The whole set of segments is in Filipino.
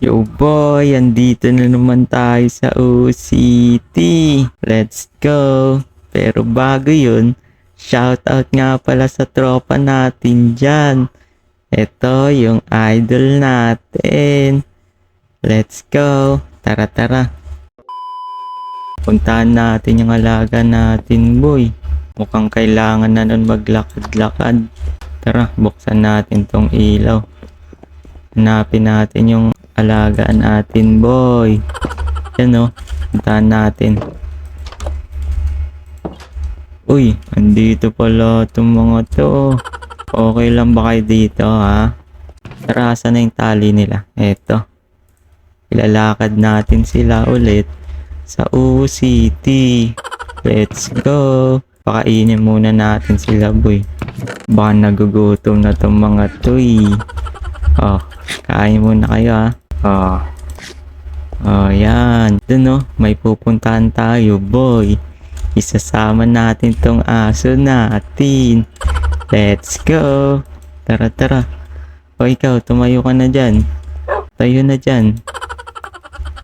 Yo boy, andito na naman tayo sa OCT. Let's go. Pero bago yun, shoutout nga pala sa tropa natin dyan. Ito yung idol natin. Let's go. Tara tara. Puntahan natin yung alaga natin boy. Mukhang kailangan na nun maglakad-lakad. Tara, buksan natin tong ilaw. Hanapin natin yung alagaan natin, boy. Yan o. Puntahan natin. Uy, andito pala itong mga to. Okay lang ba kayo dito, ha? Tara, asan na yung tali nila? Eto. Ilalakad natin sila ulit sa UCT. Let's go. Pakainin muna natin sila, boy. Baka nagugutom na tong mga to, eh. Oh, kain muna kayo, ha? Oh. Oh, yan. Dun, no? May pupuntahan tayo, boy. Isasama natin tong aso natin. Let's go. Tara, tara. O ikaw, tumayo ka na dyan. Tayo na dyan.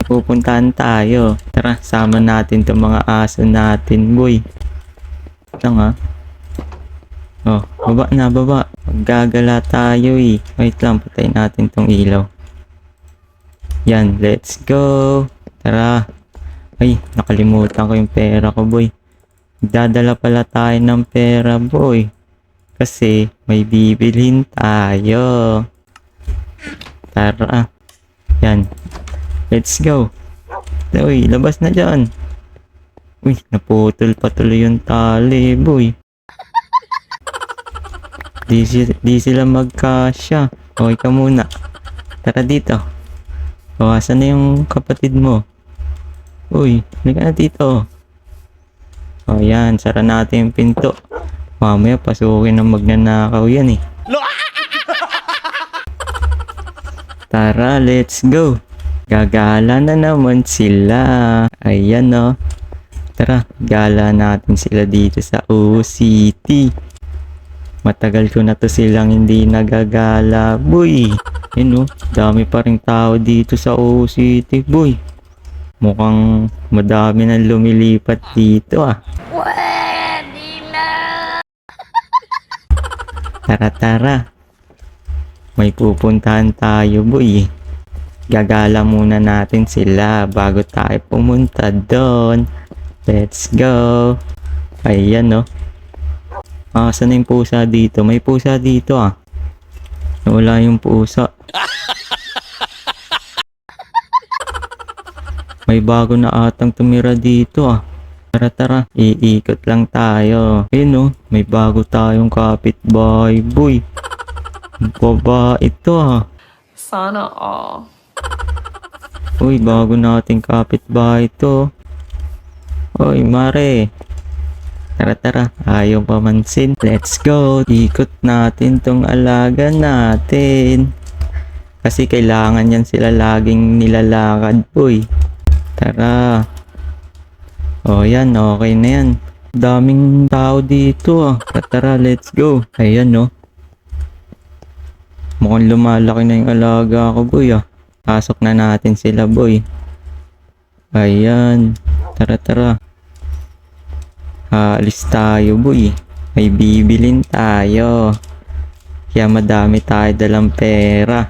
Pupuntahan tayo. Tara, sama natin tong mga aso natin, boy. Lang ha. Oh, baba na, baba. Maggagala tayo eh. Wait lang, patayin natin tong ilaw. Yan, let's go. Tara. Ay, nakalimutan ko yung pera ko, boy. Dadala pala tayo ng pera, boy. Kasi may bibilhin tayo. Tara. Yan. Let's go. Uy, labas na dyan. Uy, naputol pa tuloy yung tali, boy. Di, di sila magkasya. Okay ka muna. Tara dito. O, asan na yung kapatid mo? Uy, halika na dito. O, yan. Sara natin yung pinto. Mamaya, pasukin ng magnanakaw yan eh. Tara, let's go. Gagala na naman sila. Ayan o. Tara, gala natin sila dito sa OCT. Matagal ko na to silang hindi nagagala, boy. Yun oh, dami pa rin tao dito sa OCT, boy. Mukhang madami na lumilipat dito ah. Tara tara. May pupuntahan tayo, boy. Gagala muna natin sila bago tayo pumunta doon. Let's go. Ayan oh. Ah, saan na yung pusa dito? May pusa dito ah. Wala yung pusa. May bago na atang tumira dito ah. Tara tara, iikot lang tayo. Ayun oh, may bago tayong kapitbahay boy. Baba ito ah. Sana all. Uy, bago nating kapitbahay to. Uy, mare. Tara tara, ayaw pamansin. Let's go. Ikot natin tong alaga natin. Kasi kailangan yan sila laging nilalakad, boy. Tara. O yan, okay na yan. Daming tao dito ah. Tara, let's go. Ayan no. Mukhang lumalaki na yung alaga ko, boy ah. Pasok na natin sila, boy. Ayan. Tara, tara. Aalis tayo, boy. May bibilin tayo. Kaya madami tayo dalang pera.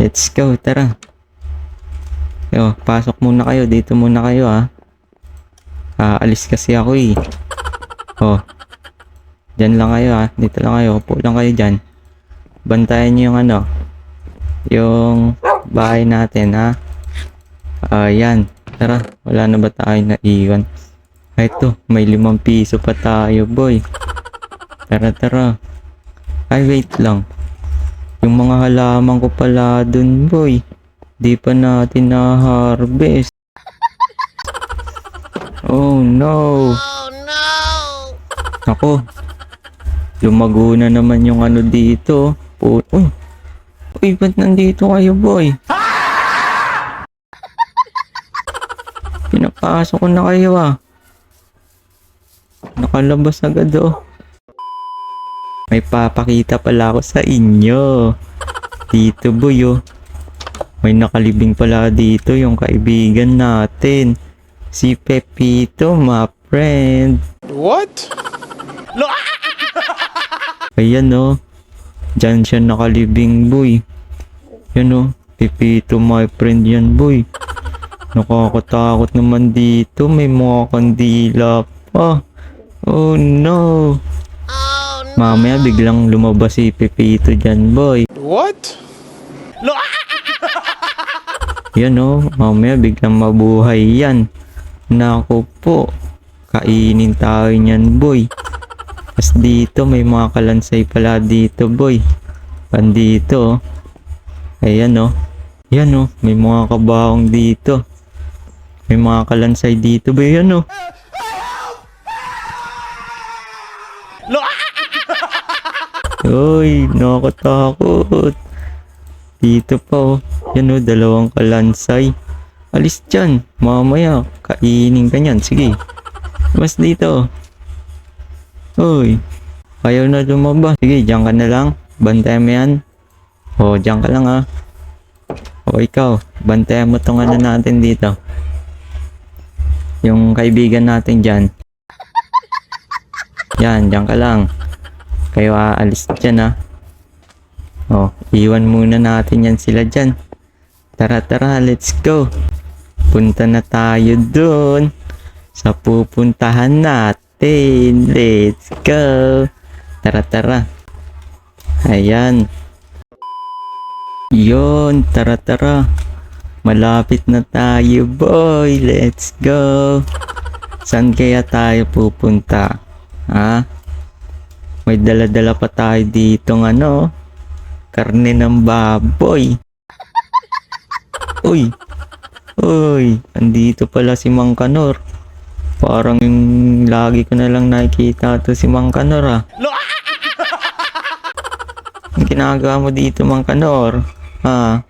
Let's go, tara. Yo, pasok muna kayo. Dito muna kayo, ha. Aalis kasi ako, eh. Oh. Diyan lang kayo, ha. Dito lang kayo. Upo lang kayo dyan. Bantayan nyo yung ano. Yung bahay natin, ha. Ayan. Tara, wala na ba tayo naiwan? Ito, may limang piso pa tayo, boy. Tara, tara. Ay, wait lang. Yung mga halaman ko pala dun, boy. Di pa natin na-harvest. Oh, no. Oh no! Ako. Lumago na naman yung ano dito. Po Uy. Uy, ba't nandito kayo, boy? Pinapasok ko na kayo, ah. Nakalabas agad, oh. May papakita pala ako sa inyo. Dito, boy, oh. May nakalibing pala dito yung kaibigan natin. Si Pepito, my friend. What? Ayan oh. Diyan siya nakalibing boy. Yan oh. Pepito, my friend yan boy. Nakakatakot naman dito. May mga kandila pa. Oh no. Mamaya biglang lumabas si Pepito dyan boy. What? Yan oh, mamaya biglang mabuhay yan. Nako po, kainin tayo niyan boy. Tapos dito may mga kalansay pala dito boy. Pandito oh. Ayan oh. Yan oh, may mga kabaong dito. May mga kalansay dito boy. Yan oh. Uy, nakakatakot. Dito pa oh. Yan oh, dalawang kalansay. Alis dyan. Mamaya, kainin ka niyan. Sige. Mas dito. Uy. Ayaw na lumabas. Sige, dyan ka na lang. Bantayan mo yan. O, dyan ka lang ah. O, ikaw. Bantayan mo tong ano natin dito. Yung kaibigan natin dyan. Yan, dyan ka lang. Kayo aalis dyan ah. Oh, iwan muna natin yan sila dyan. Tara tara, let's go. Punta na tayo doon sa pupuntahan natin. Let's go. Tara tara. Ayan. Yon, tara tara. Malapit na tayo, boy. Let's go. Saan kaya tayo pupunta? Ha? May dala-dala pa tayo ditong ano, karne ng baboy. Uy! Uy! Andito pala si Mang Kanor. Parang yung lagi ko na lang nakikita to si Mang Kanor ah. Ang ginagawa mo dito Mang Kanor? Ha?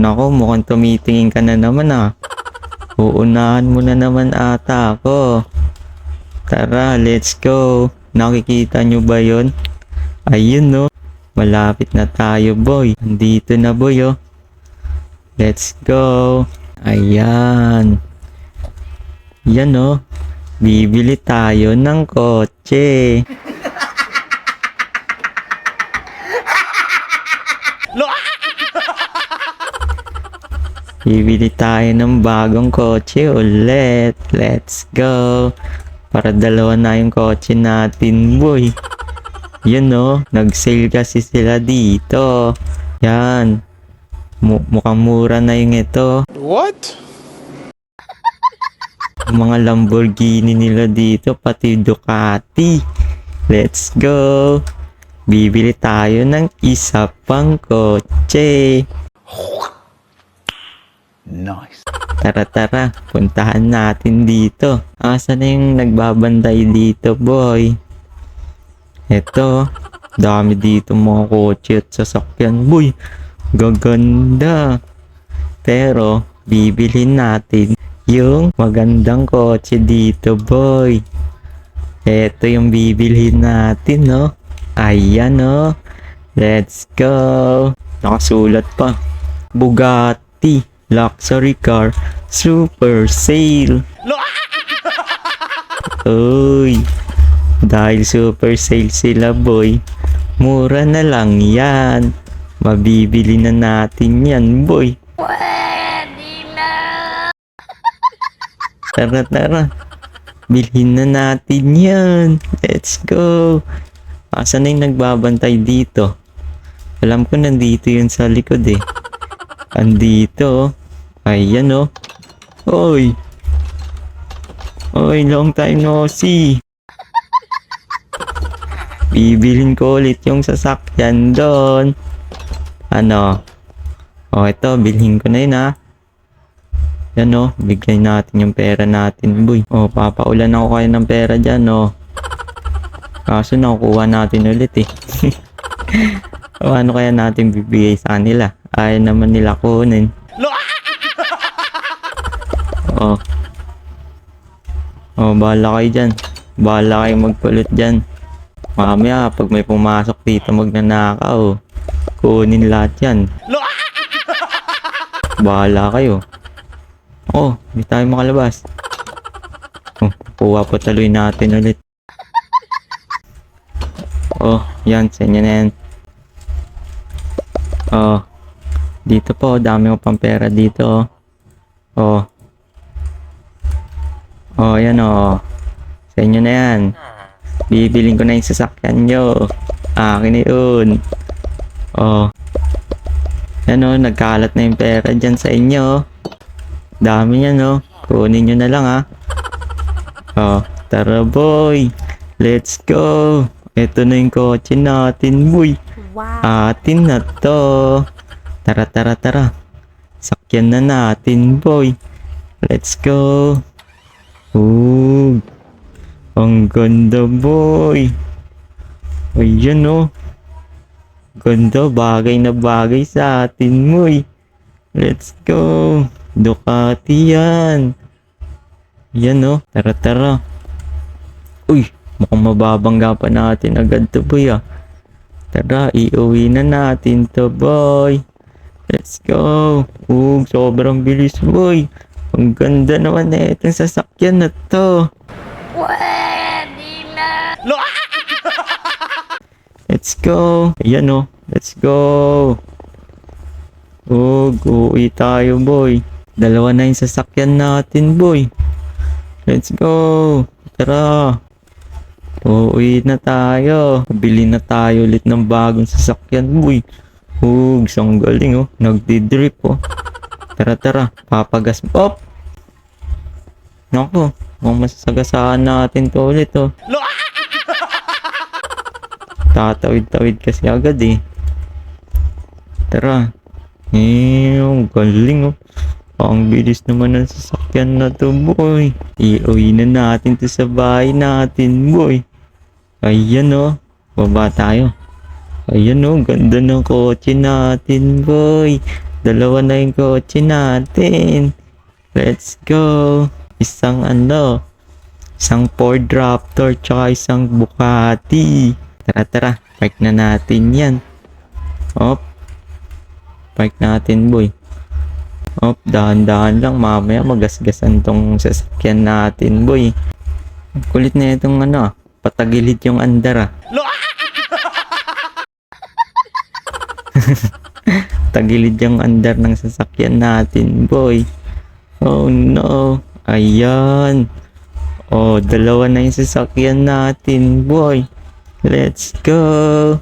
Nako, mukhang tumitingin ka na naman ah. Uunahan mo na naman ata ako. Tara, let's go. Nakikita nyo ba yon? Ayun no. Malapit na tayo boy. Andito na boy oh. Let's go. Ayan. Yan oh. Bibili tayo ng kotse. Bibili tayo ng bagong kotse ulit. Let's go. Para dalawa na yung kotse natin, boy. Yun no, nag-sale kasi sila dito. Yan. Mu- mukhang mura na yung ito. What? Mga Lamborghini nila dito, pati Ducati. Let's go. Bibili tayo ng isa pang kotse. Nice. Tara tara, puntahan natin dito. Asa na yung nagbabanday dito, boy? Eto, dami dito mga kotse at sasakyan. Boy, gaganda. Pero, bibilhin natin yung magandang kotse dito, boy. Eto yung bibilhin natin, no? Ayan, no? Let's go. Nakasulat pa. Bugatti luxury car super sale. Uy, dahil super sale sila boy, mura na lang yan. Mabibili na natin yan boy. Tara tara, bilhin na natin yan. Let's go. Asa na yung nagbabantay dito? Alam ko nandito yun sa likod eh. Andito. oh. Ayan oh. Oy. Oy, long time no see. Bibilin ko ulit yung sasakyan doon. Ano? O, ito, bilhin ko na yun ha. Yan o, bigay natin yung pera natin, boy. O, papaulan ako kayo ng pera dyan, o. Kaso nakukuha natin ulit eh. o, ano kaya natin bibigay sa kanila? Ayaw naman nila kunin. Oh. Oh, bahala kayo dyan. Bahala kayo magpulot dyan. Mamaya, pag may pumasok dito magnanakaw, kunin lahat yan. Bahala kayo. Oh, hindi tayo makalabas. Oh, kuha pa tuloy natin ulit. Oh, yan, sa inyo na yan. Oh, dito po, dami ko pang pera dito. Oh. Oh, yan oh. Sa inyo na yan. Bibiling ko na yung sasakyan nyo. Akin na yun. Oh. Yan oh, nagkalat na yung pera dyan sa inyo. Dami yan oh. Kunin nyo na lang ah. Oh, tara boy. Let's go. Ito na yung kotse natin boy. Wow. Atin na to. Tara, tara, tara. Sakyan na natin, boy. Let's go. Ooh. Ang ganda, boy. Ayan, oh. Ganda, bagay na bagay sa atin, boy. Let's go. Ducati yan. Yan, oh. Tara, tara. Uy, mukhang mababangga pa natin agad to, boy, ah. Tara, iuwi na natin to, boy. Let's go. Uh, sobrang bilis, boy. Ang ganda naman na itong sasakyan na to. Let's go. Ayan oh. Let's go. Oh, uwi tayo, boy. Dalawa na yung sasakyan natin, boy. Let's go. Tara. Uuwi na tayo. Bili na tayo ulit ng bagong sasakyan, boy. Oh, isang galing, oh. Nagdi-drip, oh. Tara, tara. Papagas. Op! Naku, mukhang masasagasaan natin to ulit, oh. Tatawid-tawid kasi agad, eh. Tara. Eh, ang galing, oh. Ang bilis naman ng sasakyan na to, boy. Iuwi na natin to sa bahay natin, boy. Ayan, oh. Baba tayo. Ayan, oh. Ganda ng kotse natin, boy. Dalawa na yung kotse natin. Let's go. Isang ano, isang Ford Raptor tsaka isang Bugatti. Tara, tara. Park na natin yan. Op. Park natin, boy. Op, dahan-dahan lang. Mamaya magasgasan tong sasakyan natin, boy. Kulit na itong ano, ah, patagilid yung andar ah. Tagilid yung andar ng sasakyan natin, boy. Oh no. Ayan. Oh, dalawa na yung sasakyan natin, boy. Let's go.